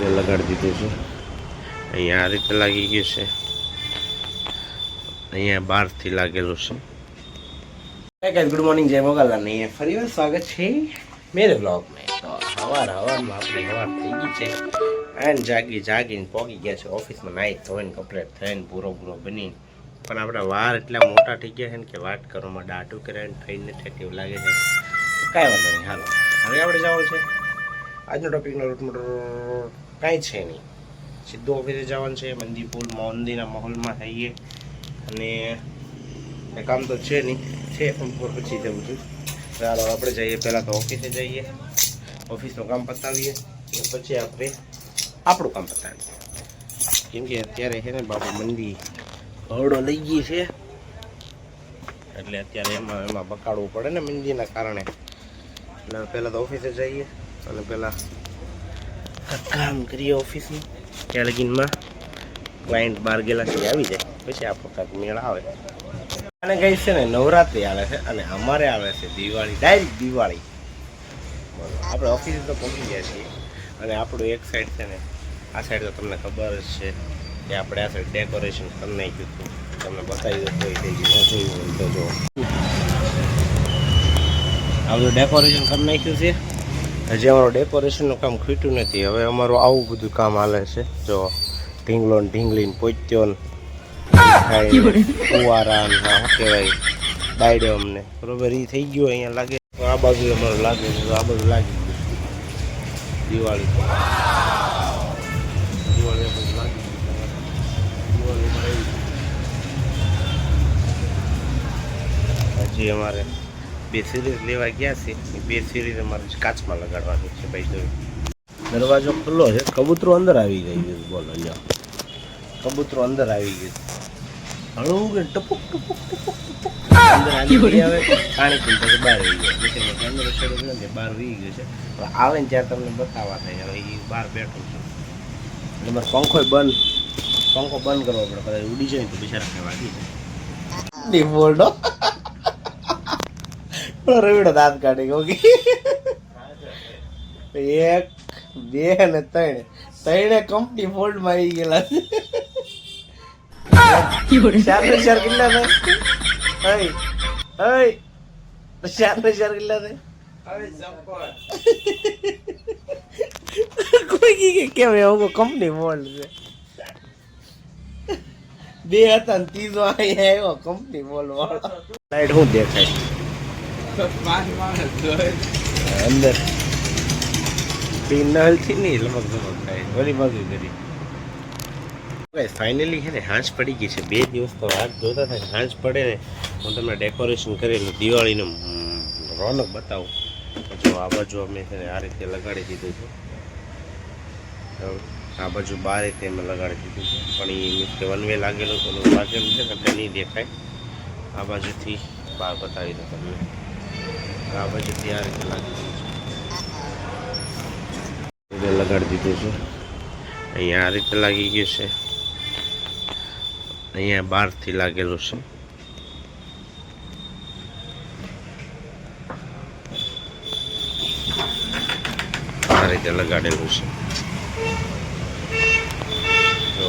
રીતે લગાડી દીધું છે. અહીંયા આ રીતે લાગી ગયું છે. અહીંયા બહારથી લાગેલું છે. ગુડ મોર્નિંગ જય મોગલ અને ફરી વાર સ્વાગત છે મેરે બ્લોગ મેં તો હવાર હવારમાં આપણી હવાર થઈ ગઈ છે અને જાગી જાગીને પોગી ગયા છે ઓફિસમાં નાઈ ધોઈને કપડે થઈને પૂરો પૂરો બની પણ આપણા વાર એટલા મોટા થઈ ગયા છે ને કે વાત કરવામાં દાટું કરે ને થઈને થાય એવું લાગે છે. કાંઈ વાંધો નહીં, હાલો. હવે આપણે જવાનું છે આજનો ટોપિકનો રૂટ મોટો કાંઈ છે નહીં. સીધું ઓફિસે જવાનું છે મંદીપુર મંદિરના માહોલમાં થઈએ. અને કામ તો છે નહીં, છે પણ પછી જવું છું. ચાલો, આપણે જઈએ પહેલાં તો ઓફિસે જઈએ. ઓફિસનું કામ પતાવીએ, અને પછી આપણે આપણું કામ પતાવીએ. કેમ કે અત્યારે છે ને બાપુ મંદી હવડો લઈ ગઈ છે. એટલે અત્યારે એમાં એમાં બકાડવું પડે ને મંદીના કારણે. એટલે પહેલાં તો ઓફિસે જઈએ અને પહેલાં કામ કરીએ ઓફિસમાં. ત્યાં લગીનમાં ક્લાયન્ટ બાર ગયેલા છે, આવી જાય. પછી આપણો કાંક મેળ આવે. અને ગઈ છે ને, નવરાત્રિ આવે છે અને અમારે આવે છે દિવાળી ડાયરેક્ટ દિવાળી. આપણે ઓફિસે તો પહોંચી ગયા છીએ. અને આપણું એક સાઈડ છે ને, આ સાઈડ તો તમને ખબર જ છે કે આપણે આ સાઈડ ડેકોરેશન કરી નાખ્યું હતું. તમને બતાવી દઉં, કોઈ થઈ ગયું જોયું તો જો. આ બધું ડેકોરેશન કરી નાખ્યું છે. હજી અમારું ડેકોરેશનનું કામ ખૂટ્યું નથી. હવે અમારું આવું બધું કામ હાલે છે. જો, ઢીંગલો ઢીંગલીન ઢીંગલીને પોત્યો ફુવારા શું કહેવાય ડાયડો અમને. બરોબર એ થઈ ગયો અહીંયા લાગે. આ બાજુ અમારું લાગે છે. આ બાજુ લાગી ગયું. દિવાળી. હજી અમારે બે સિરીઝ લેવા ગયા છે. એ બે સિરીઝ અમારે કાચમાં લગાડવાની છે ભાઈ જો દરવાજો ખુલ્લો છે. કબૂતરો અંદર આવી ગઈ છે. બોલો લ્યો કબૂતરો અંદર આવી ગયું હળવું કે ટપુક ટપુક ટપુક ટપુક. અંદર આવી પાણી પીને બહાર આવી ગયો. નીચે અંદર છોડ્યું છે ને બહાર રહી ગયો છે. હવે આવે ને ત્યારે તમને બતાવવા થાય હવે એ બહાર બેઠું છું. એટલે મારે પંખો બંધ પંખો બંધ કરવો પડે. કદાચ ઉડી જાય ને તો બિચારા જાય ડિફોલ્ટો રવિડો દાંત કાઢી ગયો. કે એક, બે ને ત્રણ. ત્રણે કંપની ફોલ્ડમાં આવી ગયેલા ચાર ને ચાર કેટલા થાય? હઈ ચાર ને ચાર કેટલા થાય? કોઈ કી કેમ એવું કંપની ફોલ્ડ છે? બે હતા ને ત્રીજો આવ્યો કંપની ફોલ્ડ વાળો. લાઈટ હું દેખાય? અંદર. પિનલથી નહીં, લમક ધમક થાય. વળી બાજુ કરી ફાઇનલી છે ને હાંસ પડી ગઈ છે. બે દિવસ તો હાથ જોતા થાય. હાંસ પડે ને, હું તમને ડેકોરેશન કરેલું દિવાળીનું રોનક બતાવું. જો આ બાજુ અમે છે ને આ રીતે લગાડી દીધું છે. આ બાજુ બાર રીતે અમે લગાડી દીધું છે. પણ એ વન વે લાગેલું તો લાગેલું છે ને તે નહીં દેખાય. આ બાજુથી બહાર બતાવી દો તમને. બાજુથી રીતે લાગી લગાડી દીધું છે. અહીંયા આ રીતે લાગી ગયું છે. અહીંયા બહારથી લાગેલું છે. આ રીતે લગાડેલું છે. જો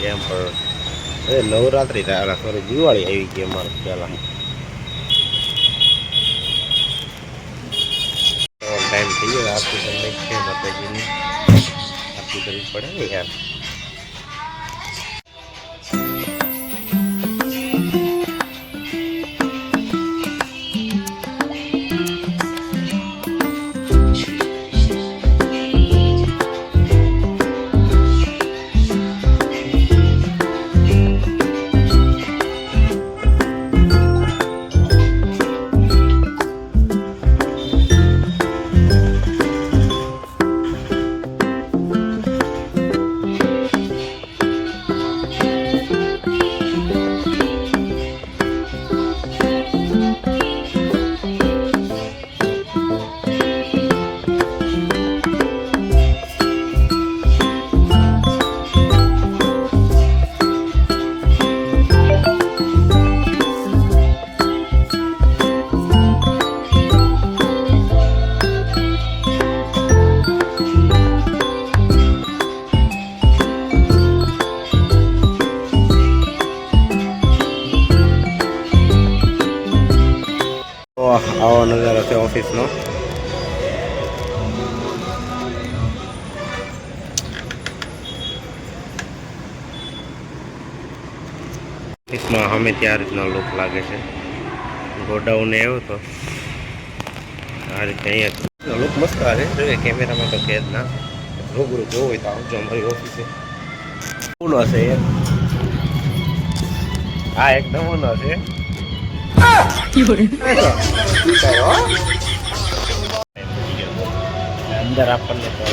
જેમ પણ નવરાત્રિ થાય સોરી દિવાળી આવી ગઈ અમારે પહેલાં. થઈ ગયો. આરતી તમને છે માતાજીની. આરતી કરવી પડે ને યાર. ઓફિસનો ઓફિસમાં સામે ત્યાં રીતના લુક લાગે છે. ગોડાઉન આવ્યો તો આ રીતે અહીંયા લુક મસ્ત આવે. જોઈએ કેમેરામાં તો કેદ ના. રૂબરૂ જોવું હોય તો આવજો અમારી ઓફિસે નમૂનો છે એક હા એક નમૂનો છે. અંદર આપણને તો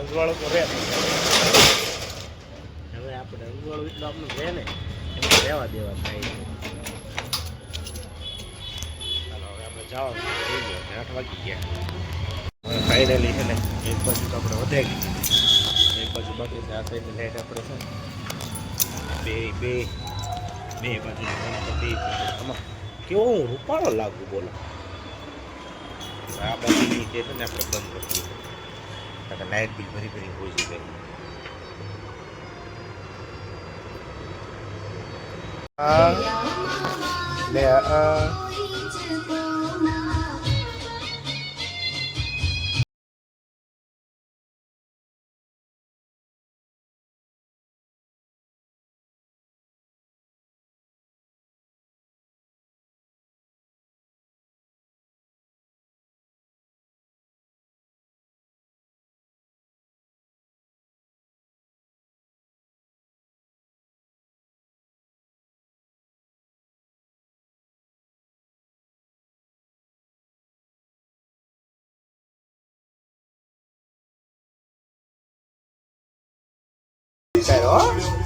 અજવાળું તો રહે હવે આપણે રજવાડું એટલું આપણું રહે ને રહેવા દેવા થાય આપણે જવાનું આઠ ગયા. ફાઇનલી છે ને, એક બાજુ તો આપણે વધે ગઈ એક બાજુ બાકી આ સાઈડ આપણે છે બે બે બે બાજુ. આમાં કેવો હું રૂપાળો લાગુ બોલો? આ બાજુની જે છે ને આપણે બંધ કરી કે લાઇટ બિલ ભરી ભરી હોય છે આ ને આ Pero...